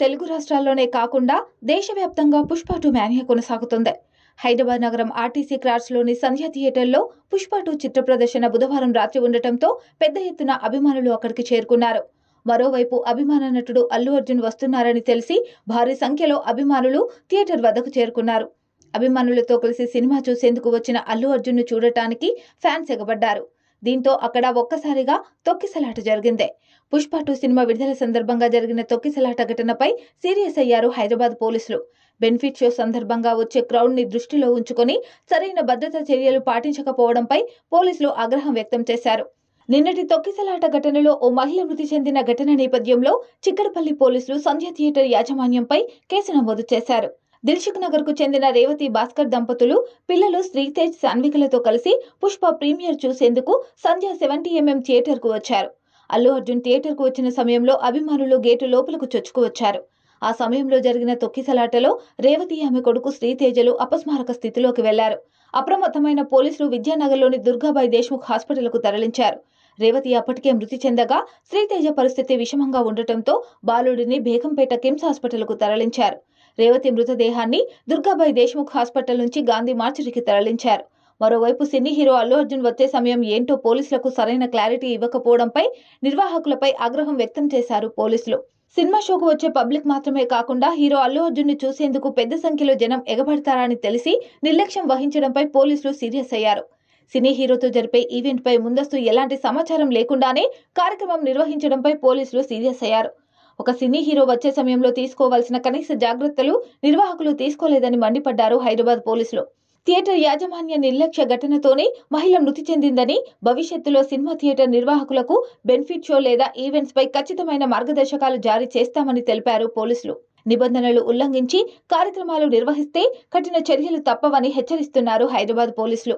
తెలుగు రాష్ట్రాల్లోనే కాకుండా దేశవ్యాప్తంగా Pushpa two mania కొనసాగుతుంది. హైదరాబాద్ నగరం ఆర్టీసీ క్రాస్లోని సంధ్య థియేటర్లో పుష్ప టూ చిత్ర ప్రదర్శన బుధవారం రాత్రి ఉండటంతో పెద్ద ఎత్తున అభిమానులు అక్కడికి చేరుకున్నారు. మరోవైపు అభిమాన నటుడు అల్లు అర్జున్ వస్తున్నారని తెలిసి భారీ సంఖ్యలో అభిమానులు థియేటర్ వద్దకు చేరుకున్నారు. అభిమానులతో కలిసి సినిమా చూసేందుకు వచ్చిన అల్లు అర్జున్ను చూడటానికి ఫ్యాన్స్ ఎగబడ్డారు. దీంతో అక్కడ ఒక్కసారిగా తొక్కిసలాట జరిగింది. పుష్ప టూ సినిమా విడుదల సందర్భంగా జరిగిన తొక్కిసలాట ఘటనపై సీరియస్ అయ్యారు హైదరాబాద్ పోలీసులు. బెనిఫిట్ షో సందర్భంగా వచ్చే క్రౌడ్ని దృష్టిలో ఉంచుకొని సరైన భద్రతా చర్యలు పాటించకపోవడంపై పోలీసులు ఆగ్రహం వ్యక్తం చేశారు. నిన్నటి తొక్కిసలాట ఘటనలో ఓ మహిళ మృతి చెందిన ఘటన నేపథ్యంలో చిక్కడపల్లి పోలీసులు సంధ్య థియేటర్ యాజమాన్యంపై కేసు నమోదు చేశారు. దిల్షుక్ నగర్కు చెందిన రేవతి భాస్కర్ దంపతులు పిల్లలు శ్రీతేజ్ సాన్వికలతో కలిసి పుష్ప ప్రీమియర్ చూసేందుకు సంధ్య సెవెంటీ ఎంఎం థియేటర్కు వచ్చారు. అల్లు అర్జున్ థియేటర్కు వచ్చిన సమయంలో అభిమానులు గేటు లోపలకు చొచ్చుకు వచ్చారు. ఆ సమయంలో జరిగిన తొక్కిసలాటలో రేవతి ఆమె కొడుకు శ్రీతేజలు అపస్మారక స్థితిలోకి వెళ్ళారు. అప్రమత్తమైన పోలీసులు విద్యానగర్లోని దుర్గాబాయి దేశ్ముఖ్ హాస్పిటల్కు తరలించారు. రేవతి అప్పటికే మృతి చెందగా శ్రీతేజ పరిస్థితి విషమంగా ఉండటంతో బాలుడిని బేగంపేట కిమ్స్ హాస్పిటల్కు తరలించారు. రేవతి మృతదేహాన్ని దుర్గాబాయి దేశ్ముఖ్ హాస్పిటల్ నుంచి గాంధీ మార్చురికి తరలించారు. మరోవైపు సినీ హీరో అల్లు అర్జున్ వచ్చే సమయం ఏంటో పోలీసులకు సరైన క్లారిటీ ఇవ్వకపోవడంపై నిర్వాహకులపై ఆగ్రహం వ్యక్తం చేశారు పోలీసులు. సినిమా షోకు వచ్చే పబ్లిక్ మాత్రమే కాకుండా హీరో అల్లు అర్జున్ని చూసేందుకు పెద్ద సంఖ్యలో జనం ఎగబడతారని తెలిసి నిర్లక్ష్యం వహించడంపై పోలీసులు సీరియస్ అయ్యారు. సినీ హీరోతో జరిపే ఈవెంట్ పై ముందస్తు ఎలాంటి సమాచారం లేకుండానే కార్యక్రమం నిర్వహించడంపై పోలీసులు సీరియస్ అయ్యారు. ఒక సినీ హీరో వచ్చే సమయంలో తీసుకోవాల్సిన కనీస జాగ్రత్తలు నిర్వాహకులు తీసుకోలేదని మండిపడ్డారు హైదరాబాద్ పోలీసులు. థియేటర్ యాజమాన్య నిర్లక్ష్య ఘటనతోనే మహిళ మృతి చెందిందని భవిష్యత్తులో సినిమా థియేటర్ నిర్వాహకులకు బెనిఫిట్ షో లేదా ఈవెంట్స్ పై ఖచ్చితమైన మార్గదర్శకాలు జారీ చేస్తామని తెలిపారు పోలీసులు. నిబంధనలు ఉల్లంఘించి కార్యక్రమాలు నిర్వహిస్తే కఠిన చర్యలు తప్పవని హెచ్చరిస్తున్నారు హైదరాబాద్ పోలీసులు.